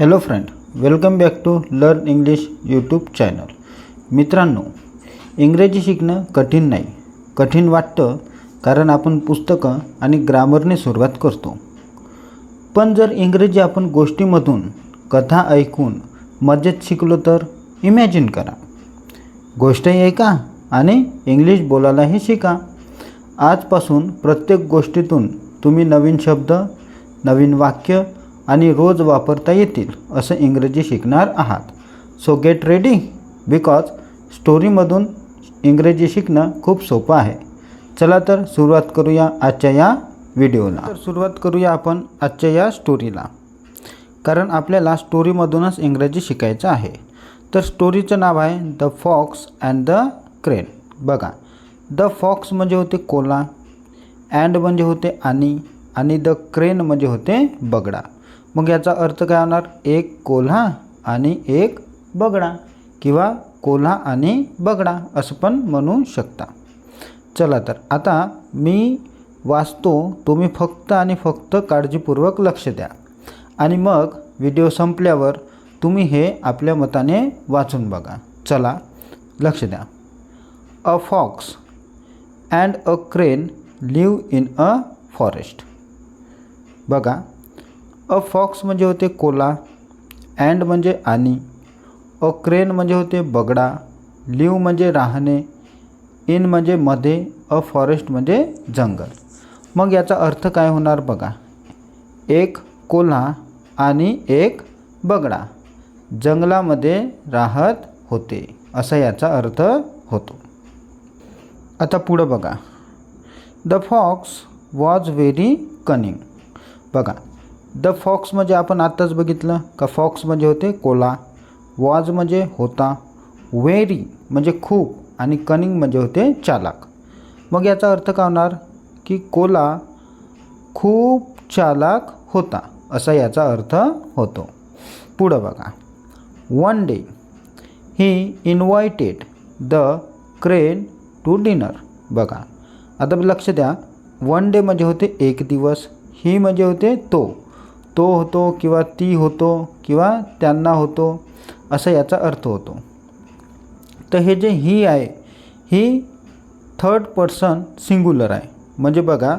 Hello friend welcome back to learn English YouTube channel मित्रांनो इंग्रजी शिकणं कठीण नाही. कठीण वाटतं कारण आपण पुस्तकं आणि ग्रामरने सुरुवात करतो. पण जर इंग्रजी आपण गोष्टीमधून कथा ऐकून मजेत शिकलो तर इमॅजिन करा. गोष्टही ऐका आणि इंग्लिश बोलायलाही शिका. आजपासून प्रत्येक गोष्टीतून तुम्ही नवीन शब्द नवीन वाक्य आणि रोज वापरता येतील असं इंग्रजी शिकणार आहात. सो गेट रेडी बिकॉज स्टोरीमधून इंग्रजी शिकणं खूप सोपं आहे. चला तर सुरुवात करूया आजच्या या व्हिडिओला. तर सुरुवात करूया आपण आजच्या या स्टोरीला कारण आपल्याला स्टोरीमधूनच इंग्रजी शिकायचं आहे. तर स्टोरीचं नाव आहे the fox and the crane बघा द फॉक्स म्हणजे होते कोला अँड म्हणजे होते आणि आणि द क्रेन म्हणजे होते बगडा. मग याचा अर्थ काय होणार? एक कोल्हा आणि एक बगडा किंवा कोल्हा आणि बगडा असं पण म्हणू शकता. चला तर आता मी वाचतो तुम्ही फक्त आणि फक्त काळजीपूर्वक लक्ष द्या. आणि मग व्हिडिओ संपल्यावर तुम्ही हे आपल्या मताने वाचून बघा. चला लक्ष द्या. A fox and a crane live in a forest. बघा अ फॉक्स म्हणजे होते कोला अँड म्हणजे आणि अ क्रेन म्हणजे होते बगडा लिव म्हणजे राहणे इन म्हणजे मध्ये अ फॉरेस्ट म्हणजे जंगल. मग याचा अर्थ काय होणार बघा? एक कोल्हा आणि एक बगडा जंगलामध्ये राहत होते असा याचा अर्थ होतो. आता पुढं बघा. The fox was very cunning. बघा द फॉक्स म्हणजे आपण आत्ताच बघितलं का फॉक्स म्हणजे होते कोला वॉज म्हणजे होता वेरी म्हणजे खूप आणि कनिंग म्हणजे होते चालाक. मग याचा अर्थ काय होणार की कोला खूप चालाक होता असा याचा अर्थ होतो. पुढं बघा. One day he invited the crane to dinner. बघा. आता लक्ष द्या. वन डे म्हणजे होते एक दिवस ही म्हणजे होते तो. तो होतो किंवा ती होतो किंवा त्यांना होतो असा याचा अर्थ होतो. तर हे जे ही आहे ही थर्ड पर्सन सिंग्युलर आहे. म्हणजे बघा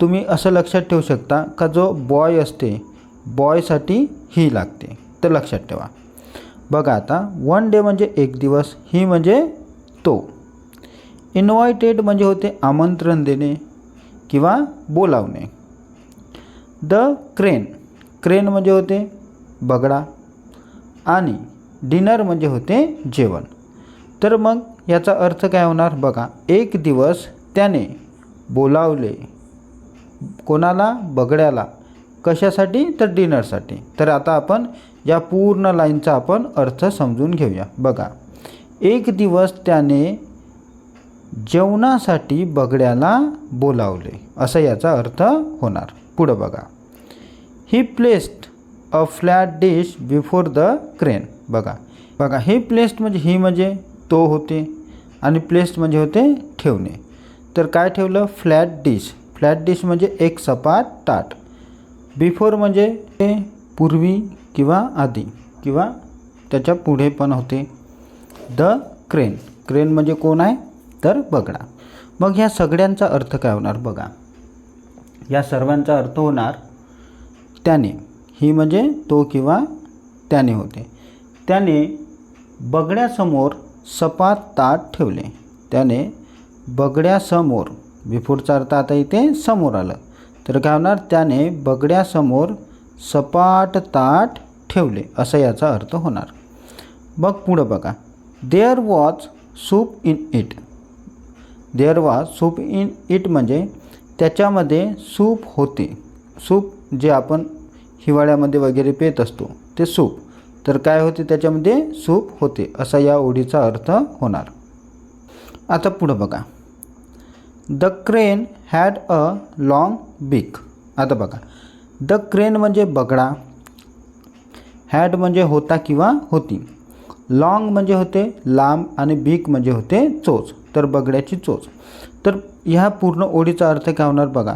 तुम्ही असं लक्षात ठेवू शकता का जो बॉय असते बॉयसाठी ही लागते. तर लक्षात ठेवा. बघा आता वन डे म्हणजे एक दिवस ही म्हणजे तो. इन्व्हायटेड म्हणजे होते आमंत्रण देणे किंवा बोलावणे. The crane. क्रेन म्हणजे होते बगडा आणि डिनर म्हणजे होते जेवण. तर मग याचा अर्थ काय होणार बघा एक दिवस त्याने बोलावले कोणाला? बगड्याला. कशासाठी? तर डिनरसाठी. तर आता आपण या पूर्ण लाईनचा आपण अर्थ समजून घेऊया. बघा एक दिवस त्याने जेवणासाठी बगड्याला बोलावले. असं याचा अर्थ होणार. पुढं बघा. He placed a flat dish before the crane बघा. बघा ही प्लेस्ड म्हणजे ही म्हणजे तो होते आणि प्लेस्ड म्हणजे होते ठेवणे. तर काय ठेवलं? फ्लॅट डिश फ्लॅट डिश म्हणजे एक सपाट ताट. बिफोर म्हणजे ते पूर्वी किंवा आधी किंवा त्याच्या पुढे पण होते. द क्रेन क्रेन म्हणजे कोण आहे? तर बगडा. मग ह्या सगळ्यांचा अर्थ काय होणार? बघा. या सर्वांचा अर्थ होणार त्याने. ही म्हणजे तो किंवा त्याने होते. त्याने बगड्यासमोर सपाट ताट ठेवले. त्याने बगड्यासमोर बिफोरचा अर्थ आता इथे समोर आलं. तर काय होणार? त्याने बगड्यासमोर सपाट ताट ठेवले. असा याचा अर्थ होणार. मग पुढं बघा. There was soup in it there was soup in it म्हणजे त्याच्यामध्ये सूप होते. सूप जे आपण हिवाळ्यामध्ये वगैरे पेत असतो ते सूप. तर काय होते त्याच्यामध्ये? सूप होते असा या ओढीचा अर्थ होणार. आता पुढं बघा. The crane had a long beak आता बघा. द क्रेन म्हणजे बगडा. हॅड म्हणजे होता किंवा होती. लाँग म्हणजे होते लांब आणि बीक म्हणजे होते चोच. तर बगड्याची चोच. तर ह्या पूर्ण ओळीचा अर्थ काय होणार बघा.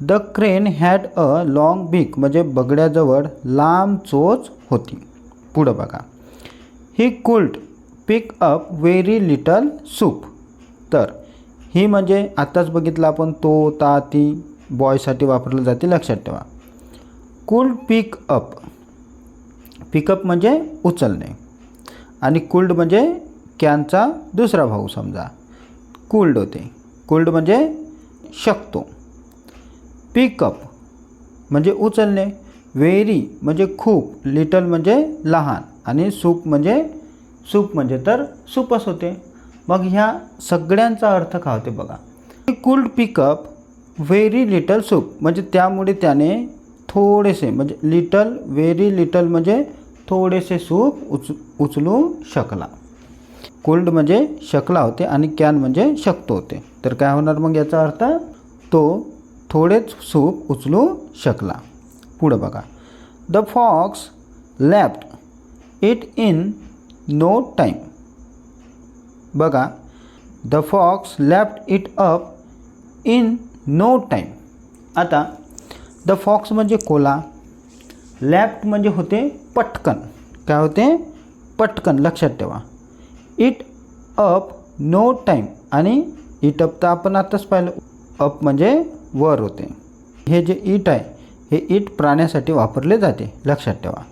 The crane had a long beak म्हणजे बगड्याजवळ लांब चोच होती. पुढं बघा. He could pick up very little soup तर ही म्हणजे आत्ताच बघितलं आपण तो ता ती बॉयसाठी वापरलं जाते लक्षात ठेवा. कुल्ड पिक अप पिकअप म्हणजे उचलणे. आणि कुल्ड म्हणजे कॅनचा दुसरा भाऊ समजा. कुल्ड होते. कुल्ड म्हणजे शकतो. पिकअप म्हणजे उचलणे. व्हेरी म्हणजे खूप लिटल म्हणजे लहान आणि सूप म्हणजे सूप म्हणजे तर सूपच होते. मग ह्या सगळ्यांचा अर्थ काय होते बघा. Could pick up very little soup म्हणजे त्यामुळे त्याने थोडेसे म्हणजे लिटल व्हेरी लिटल म्हणजे थोडेसे सूप उच उचलू शकला. कोल्ड म्हणजे शकला होते आणि कॅन म्हणजे शकतो होते. तर काय होणार मग याचा अर्थ? तो थोडेच सूप उचलू शकला. पुढं बघा. The fox lapped it in no time बघा. The fox lapped it up in no time आता द फॉक्स म्हणजे कोला. लॅफ्ट म्हणजे होते पटकन. काय होते? पटकन. लक्षात ठेवा. इट अप नो टाईम आणि इट अप तर आपण आत्ताच पाहिलं. अप म्हणजे वर होते. हे जे इट आहे हे इट प्राण्यासाठी वापरले जाते. लक्षात ठेवा.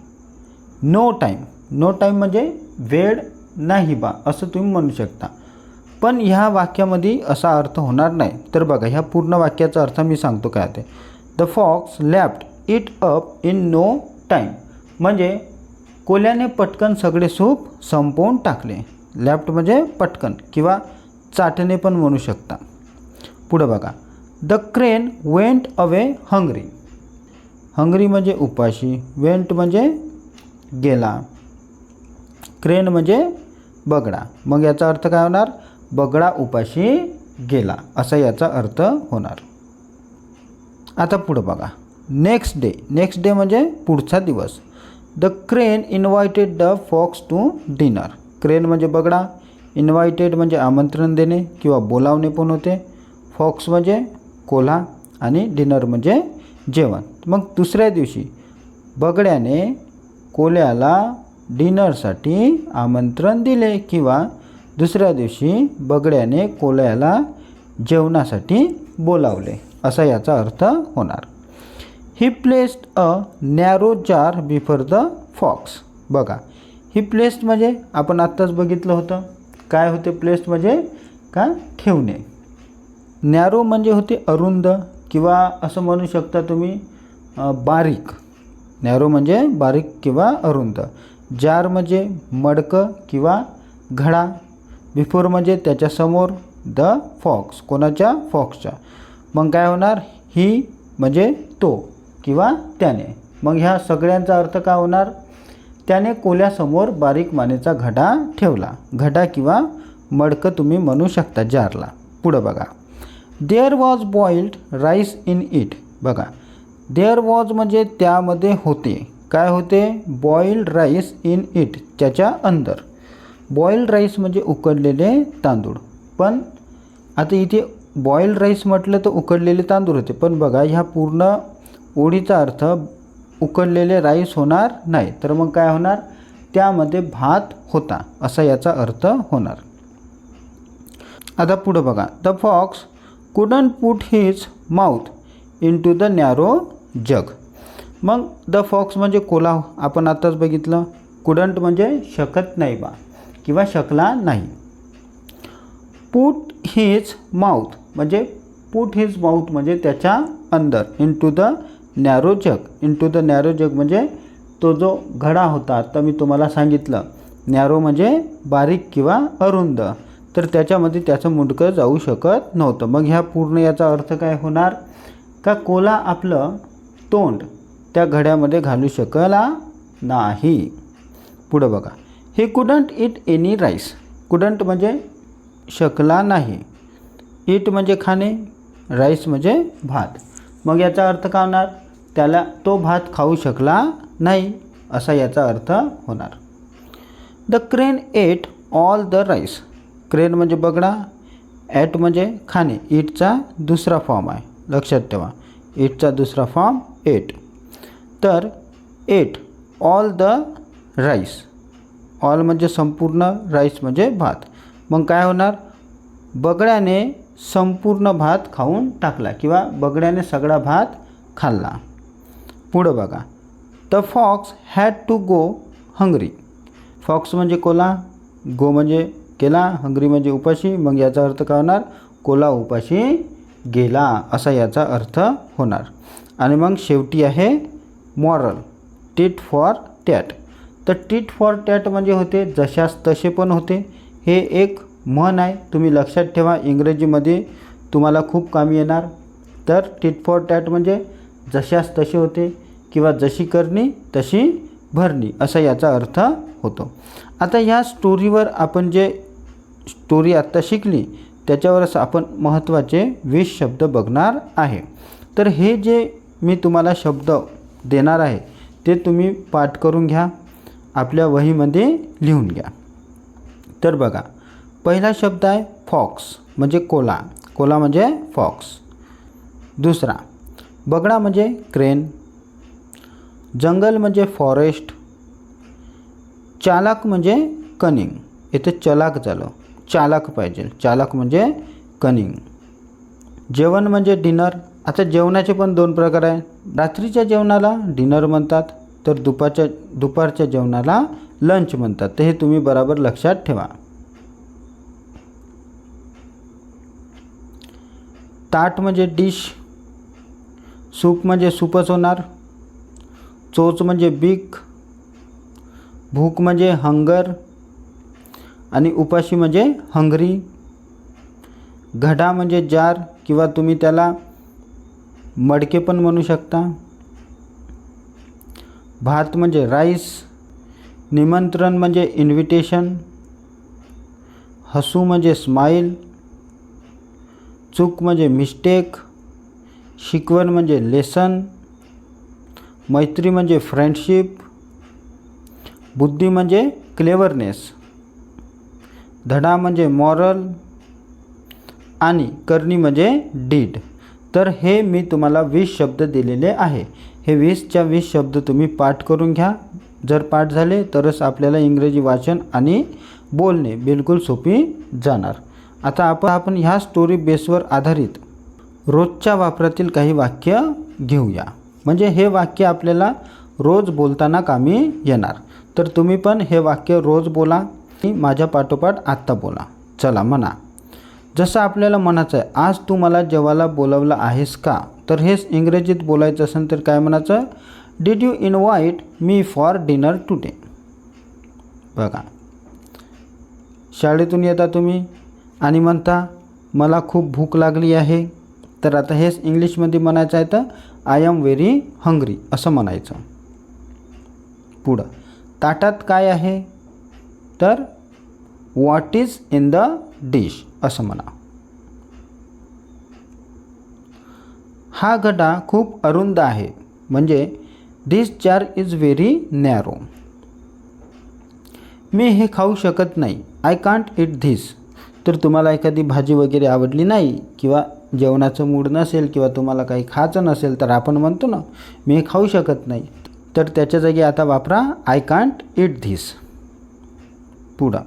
नो टाईम नो टाईम म्हणजे वेळ नाही बा असं तुम्ही म्हणू शकता. पण ह्या वाक्यामध्ये असा अर्थ होणार नाही. तर बघा ह्या पूर्ण वाक्याचा अर्थ मी सांगतो काय ते. The fox lapped it up in no time म्हणजे कोल्याने पटकन सगळे सूप संपवून टाकले. लॅफ्ट म्हणजे पटकन किंवा चाटणे पण म्हणू शकता. पुढं बघा. The crane went away hungry hungry म्हणजे उपाशी वेंट म्हणजे गेला. क्रेन म्हणजे बगडा. मग याचा अर्थ काय होणार? बगडा उपाशी गेला. असा याचा अर्थ होणार. आता पुढं बघा. नेक्स्ट डे नेक्स्ट डे म्हणजे पुढचा दिवस. The crane invited the fox to dinner crane म्हणजे बगडा इन्व्हायटेड म्हणजे आमंत्रण देणे किंवा बोलावणे पण होते फॉक्स म्हणजे कोल्हा आणि डिनर म्हणजे जेवण. मग दुसऱ्या दिवशी बगड्याने कोल्याला डिनरसाठी आमंत्रण दिले किंवा दुसऱ्या दिवशी बगड्याने कोल्याला जेवणासाठी बोलावले. असा याचा अर्थ होणार. He placed a narrow jar before the fox बघा ही प्लेस्ट म्हणजे आपण आत्ताच बघितलं होतं. काय होते प्लेस्ट म्हणजे? का ठेवणे. नॅरो म्हणजे होते अरुंद किंवा असं म्हणू शकता तुम्ही बारीक. नॅरो म्हणजे बारीक किंवा अरुंद. जार म्हणजे मडकं किंवा घडा. बिफोर म्हणजे त्याच्यासमोर द फॉक्स कोणाच्या? फॉक्सच्या मग काय होणार? ही म्हणजे तो किंवा त्याने. मग ह्या सगळ्यांचा अर्थ काय होणार? त्याने कोल्यासमोर बारीक मानेचा घडा ठेवला. घडा किंवा मडकं तुम्ही म्हणू शकता जारला. पुढं बघा. There was boiled rice in it बघा. देअर वॉज म्हणजे त्यामध्ये होते. काय होते? बॉइल्ड राईस इन इट त्याच्या अंदर. बॉइल्ड राईस म्हणजे उकडलेले तांदूळ. पण आता इथे बॉइल्ड राईस म्हटलं तर उकडलेले तांदूळ होते. पण बघा ह्या पूर्ण ओळीचा अर्थ उकडलेले राईस होणार नाही. तर मग काय होणार? त्यामध्ये भात होता असा याचा अर्थ होणार. आता पुढं बघा. The fox couldn't put his mouth into the narrow jug मग द फॉक्स म्हणजे कोला आपण आत्ताच बघितलं. कुडंट म्हणजे शकत नाही बा किंवा शकला नाही. पुट हिज माउथ म्हणजे पुट हिज माउथ म्हणजे त्याच्या अंदर into the narrow jug into the narrow jug म्हणजे तो जो घडा होता आत्ता मी तुम्हाला सांगितलं. नॅरो म्हणजे बारीक किंवा अरुंद. तर त्याच्यामध्ये त्याचं मुंडकं जाऊ शकत नव्हतं. मग ह्या पूर्ण याचा अर्थ काय होणार? का कोला आपलं तोंड त्या घड्यामध्ये घालू शकला नाही? पुढं बघा. He couldn't eat any rice couldn't म्हणजे शकला नाही. इट म्हणजे खाणे राईस म्हणजे भात. मग याचा अर्थ काय होणार? त्याला तो भात खाऊ शकला नाही असा याचा अर्थ होणार. The crane ate all the rice crane म्हणजे बगडा ॲट म्हणजे खाणे. इटचा दुसरा फॉर्म आहे. लक्षात ठेवा. इटचा दुसरा फॉर्म एट तर ate all the rice all म्हणजे संपूर्ण राईस म्हणजे भात. मग काय होणार? बगड्याने संपूर्ण भात खाऊन टाकला किंवा बगड्याने सगळा भात खाल्ला. पुढं बघा. The fox had to go hungry fox म्हणजे कोला गो म्हणजे केला हंगरी म्हणजे उपाशी मग याचा अर्थ काय होणार? कोला उपाशी गेला असा याचा अर्थ होणार. आणि मग शेवटी आहे मॉरल टीट फॉर टॅट तर टीट फॉर टॅट म्हणजे होते जशास तसे पण होते. हे एक म्हण आहे तुम्ही लक्षात ठेवा इंग्रजीमध्ये तुम्हाला खूप कामी येणार. तर टीट फॉर टॅट म्हणजे जशास तसे होते किंवा जशी करणी तशी भरणी असा याचा अर्थ होतो. आता ह्या स्टोरीवर आपण जे स्टोरी आत्ता शिकली त्याच्यावरच आपण महत्त्वाचे वीस शब्द बघणार आहे. तर हे जे मी तुम्हाला शब्द देणार आहे ते तुम्ही पाठ करून घ्या आपल्या वहीमध्ये लिहून घ्या. तर बघा पहिला शब्द आहे फॉक्स म्हणजे कोला. कोला म्हणजे फॉक्स. दुसरा बगडा म्हणजे क्रेन. जंगल म्हणजे फॉरेस्ट चालाक म्हणजे कनिंग. इथे चलाक झालं. चालाक पाहिजे. चालाक म्हणजे कनिंग. जेवण म्हणजे डिनर. आता जेवणाचे पण दोन प्रकार आहे रात्रीच्या जेवणाला डिनर म्हणतात तर दुपारच्या दुपारच्या जेवणाला लंच म्हणतात. तर हे तुम्ही बरोबर लक्षात ठेवा. ताट म्हणजे डिश. सूप म्हणजे सूपच होणार. चोच म्हणजे बीक भूक म्हणजे हंगर आणि उपाशी म्हणजे हंगरी. घडा म्हणजे जार किंवा तुम्ही त्याला मडके पण म्हणू शकता. भात म्हणजे राईस निमंत्रण म्हणजे इन्व्हिटेशन हसू म्हणजे स्माईल चूक म्हणजे मिस्टेक शिकवण म्हणजे लेसन मैत्री म्हणजे फ्रेंडशिप बुद्धी म्हणजे क्लेवरनेस धडा म्हणजे मॉरल आणि करणी म्हणजे डीड तर हे मी तुम्हाला वीस शब्द दिलेले आहे. हे वीसच्या वीस शब्द तुम्ही पाठ करून घ्या. जर पाठ झाले तरच आपल्याला इंग्रजी वाचन आणि बोलणे बिलकुल सोपी जाणार. आता आपण आपण ह्या स्टोरी बेसवर आधारित रोजच्या वापरातील काही वाक्य घेऊया. म्हणजे हे वाक्य आपल्याला रोज बोलताना कामी येणार. तर तुम्ही पण हे वाक्य रोज बोला की माझ्या पाठोपाठ आत्ता बोला. चला म्हणा. जसं आपल्याला म्हणायचं आहे आज तू मला जेवायला बोलवलं आहेस का? तर हेच इंग्रजीत बोलायचं असेल तर काय म्हणायचं? Did you invite me for dinner today बघा. शाळेतून येता तुम्ही आणि म्हणता मला खूप भूक लागली आहे. तर आता हेच इंग्लिशमध्ये म्हणायचं आहे तर आय एम व्हेरी हंग्री असं म्हणायचं. पुढं ताटात काय आहे? तर what is in the dish असं म्हणा. हा गडा खूप अरुंद आहे. म्हणजे दिस चार इज व्हेरी नॅरो मी हे खाऊ शकत नाही. आय कांट इट धिस तर तुम्हाला एखादी भाजी वगैरे आवडली नाही? किंवा जेवणाचं मूड नसेल किंवा तुम्हाला काही खायचं नसेल तर आपण म्हणतो ना मी खाऊ शकत नाही. तर त्याच्या जागी आता वापरा आय कांट इट धिस पुढं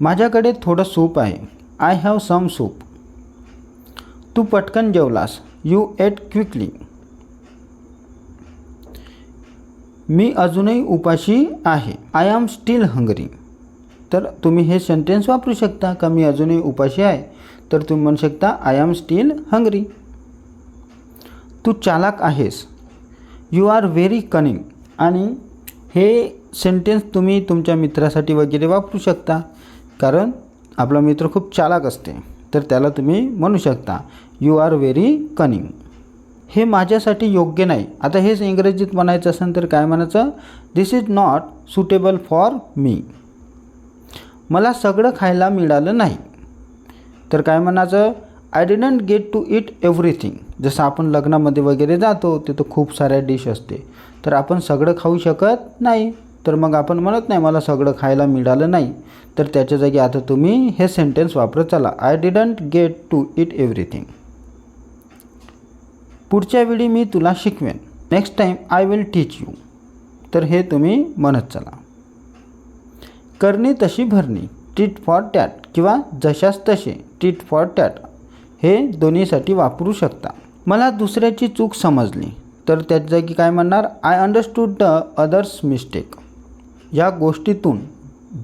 माझ्याकडे थोडं सूप आहे. आय हॅव सम सूप तू पटकन जेवलास. यू एट क्विकली मी अजूनही उपाशी आहे. आय एम स्टील हंगरी तर तुम्ही हे सेंटेन्स वापरू शकता का मी अजूनही उपाशी आहे? तर तुम्ही म्हणू शकता आय एम स्टील हंगरी तू चालाक आहेस. यू आर व्हेरी कनिंग आणि हे सेंटेन्स तुम्ही तुमच्या मित्रासाठी वगैरे वापरू शकता कारण आपला मित्र खूप चालाक असते. तर त्याला तुम्ही म्हणू शकता यू आर व्हेरी कनिंग हे माझ्यासाठी योग्य नाही. आता हेच इंग्रजीत म्हणायचं असेल तर काय म्हणायचं? This is not suitable for me मला सगळं खायला मिळालं नाही. तर काय म्हणायचं? I didn't get to eat everything जसं आपण लग्नामध्ये वगैरे जातो तिथं खूप साऱ्या डिश असते. तर आपण सगळं खाऊ शकत नाही. तर मग आपण म्हणत नाही मला सगळं खायला मिळालं नाही. तर त्याच्या जागी आता तुम्ही हे सेंटेन्स वापरत चला. I didn't get to eat everything पुढच्या वेळी मी तुला शिकवेन. Next time I will teach you तर हे तुम्ही म्हणत चला. करणी तशी भरणी. टीट फॉर टॅट किंवा जशास तसे. टीट फॉर टॅट हे दोन्हीसाठी वापरू शकता. मला दुसऱ्याची चूक समजली तर त्याच जागी काय म्हणणार? I understood the others mistake या गोष्टीतून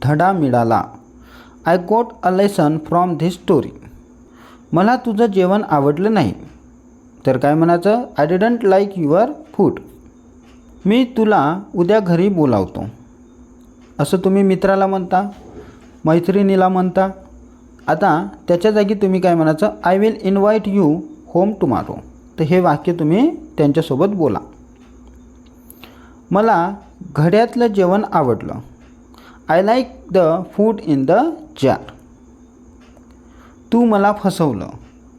धडा मिळाला. I got a lesson from this story मला तुझं जेवण आवडलं नाही. तर काय म्हणायचं? I didn't like your food मी तुला उद्या घरी बोलावतो. असं तुम्ही मित्राला म्हणता? मैत्रिणीला म्हणता? आता त्याच्या जागी तुम्ही काय म्हणायचं? I will invite you home tomorrow तर हे वाक्य तुम्ही त्यांच्यासोबत बोला. मला घड्यातलं जेवण आवडलं. I like the food in the jar तू मला फसवलं.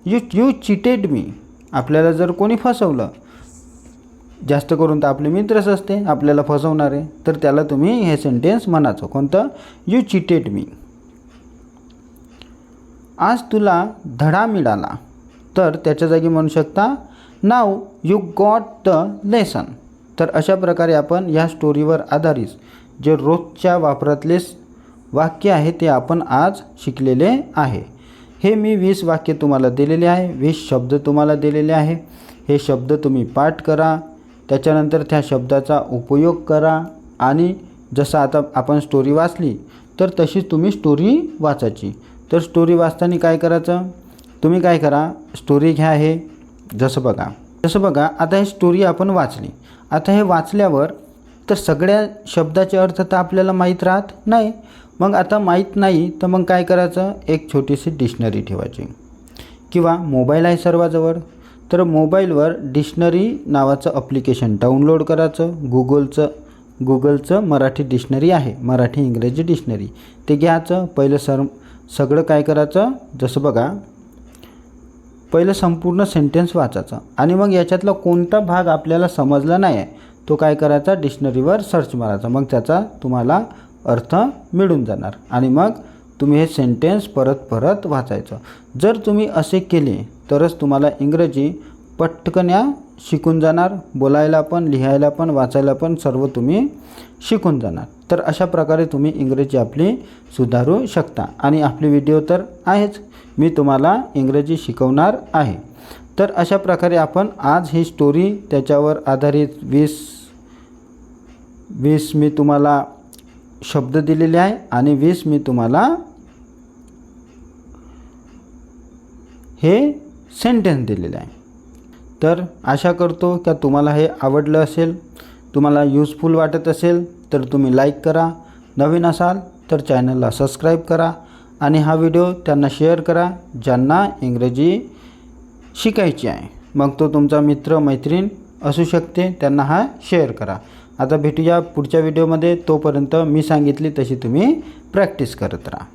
यू यू चिटेड मी आपल्याला जर कोणी फसवलं जास्त करून तर आपले मित्रच असते आपल्याला फसवणारे. तर त्याला तुम्ही हे सेंटेन्स म्हणायचं. कोणतं? यू चिटेड मी आज तुला धडा मिळाला. तर त्याच्या जागी म्हणू शकता now you got the lesson तर अशा प्रकारे आपण या स्टोरीवर आधारित जे रोजच्या वापरातले वाक्य आहे ते आपण आज शिकलेले आहे. हे मी वीस वाक्य तुम्हाला दिलेले आहे वीस शब्द तुम्हाला दिलेले आहे. हे शब्द तुम्ही पाठ करा त्याच्यानंतर त्या शब्दाचा उपयोग करा आणि जसं आता आपण स्टोरी वाचली तर तशीच तुम्ही स्टोरी वाचायची. तर स्टोरी वाचताना काय करायचं? तुम्ही काय करा? स्टोरी घ्या हे. जसं बघा. जसं बघा आता हे स्टोरी आपण वाचली. आता हे वाचल्यावर तर सगळ्या शब्दाचे अर्थ तर आपल्याला माहीत राहत नाही. मग आता माहीत नाही तर मग काय करायचं? एक छोटीशी डिक्शनरी ठेवायची. किंवा मोबाईल आहे सर्वाजवळ. तर मोबाईलवर डिक्शनरी नावाचं अप्लिकेशन डाउनलोड करायचं. गुगलचं गुगलचं मराठी डिक्शनरी आहे. मराठी इंग्रजी डिक्शनरी ते घ्यायचं. पहिलं सर सगळं काय करायचं? जसं बघा पहिलं संपूर्ण सेंटेन्स वाचायचं. आणि मग याच्यातला कोणता भाग आपल्याला समजला नाही आहे तो काय करायचा? डिक्शनरीवर सर्च मारायचा. मग त्याचा तुम्हाला अर्थ मिळून जाणार. आणि मग तुम्ही हे सेंटेन्स परत परत वाचायचं. जर तुम्ही असे केले तरच तुम्हाला इंग्रजी पटकन्या शिकून जाणार. बोलायला पण लिहायला पण वाचायला पण सर्व तुम्ही शिकून जाणार. तर अशा प्रकारे तुम्ही इंग्रजी आपली सुधारू शकता. आणि आपले व्हिडिओ तर आहेच. मी तुम्हाला इंग्रजी शिकवणार आहे. तर अशा प्रकारे आपण आज ही स्टोरी त्याच्यावर आधारित वीस वीस मी तुम्हाला शब्द दिलेले आहे. आणि वीस मी तुम्हाला हे सेंटेन्स दिलेले आहे. तर आशा करतो का तुम्हाला हे आवडलं असेल तुम्हाला यूजफुल वाटत असेल तर तुम्ही लाईक करा. नवीन असाल तर चॅनलला सबस्क्राईब करा आणि हा व्हिडिओ त्यांना शेअर करा ज्यांना इंग्रजी शिकायची आहे. मग तो तुमचा मित्र मैत्रीण असू शकते त्यांना हा शेअर करा. आता भेटूया पुढच्या व्हिडिओमध्ये तोपर्यंत मी सांगितली तशी तुम्ही प्रॅक्टिस करत राहा.